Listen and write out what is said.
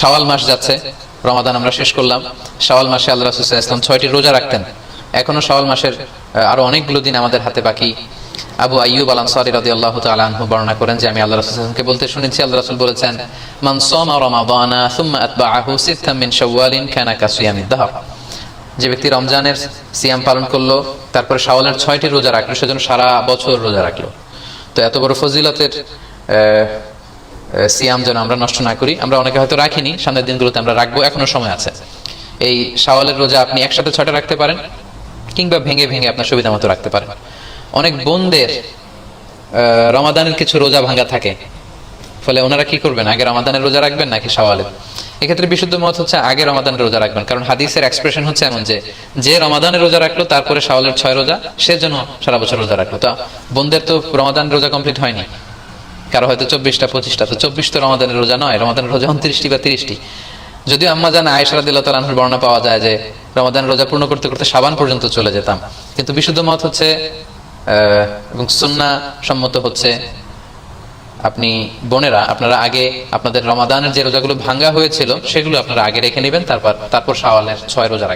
শাওয়াল মাস যাচ্ছে রমাদান আমরা শেষ করলাম। শাওয়াল মাসে আল্লাহ আলাইহি ওয়াসাল্লাম ছয়টি রোজা রাখতেন। এখনও শাওয়াল মাসের আহ, আরও অনেকগুলো দিন আমাদের হাতে বাকি। আবু আইয়ুব আল আনসারী রাদিয়াল্লাহু তাআলা আনহু বর্ণনা করেন যে আমি আল্লাহ রাসূল সাল্লাল্লাহু আলাইহি ওয়াসাল্লামকে বলতে শুনেছি আল্লাহ রাসূল বলেছেন মান সামা সুম্মা শাওয়ালিন কানা কাসিয়ামিদ দাহর। যে ব্যক্তি রমজানের সিয়াম পালন করল তারপরে শাওয়ালের ছয়টি রোজা রাখল সেজন্য সারা বছর রোজা রাখল। তো এত বড় ফজিলতের সিয়াম যেন আমরা নষ্ট না করি। আমরা অনেকে হয়তো রাখিনি, সামনের দিনগুলোতে আমরা রাখব, এখনও সময় আছে। এই শাওয়ালের রোজা আপনি একসাথে ছয়টা রাখতে পারেন কিংবা ভেঙে ভেঙে আপনার সুবিধা মতো রাখতে পারেন। অনেক বোনদের রমাদানের কিছু রোজা ভাঙা থাকে। ফলে ওনারা কি করবেন? আগে রমাদানের রোজা রাখবেন নাকি শাওয়ালের? এক্ষেত্রে বিশুদ্ধ মত হচ্ছে আগে রমাদানের রোজা রাখবেন। কারণ হাদিসের এক্সপ্রেশন হচ্ছে এমন যে যে রমাদানের রোজা রাখল, তারপরে সাওয়ালের ছয় রোজা, সে যেন সারা বছর রোজা রাখল। তো বোনদের তো রমাদান রোজা কমপ্লিট হয়নি। কারও হয়তো চব্বিশটা, পঁচিশটা, তো চব্বিশ তো রমাদানের রোজা নয়, রমাদানের রোজা উনত্রিশটি বা তিরিশটি। যদিও আম্মা জান আয়েশা দিল্লাহ তালাহুর বর্ণনা পাওয়া যায় যে রমাদান রোজা পূর্ণ করতে করতে সাবান পর্যন্ত চলে যেতাম। কিন্তু বিশুদ্ধ মত হচ্ছে এবং সুন্না সম্মত হচ্ছে, আপনি বোনেরা, আপনারা আগে আপনাদের রমাদানের যে রোজাগুলো ভাঙ্গা হয়েছিল, সেগুলো আপনারা আগে রেখে নেবেন, তারপর তারপর শাওয়ালের ছয় রোজা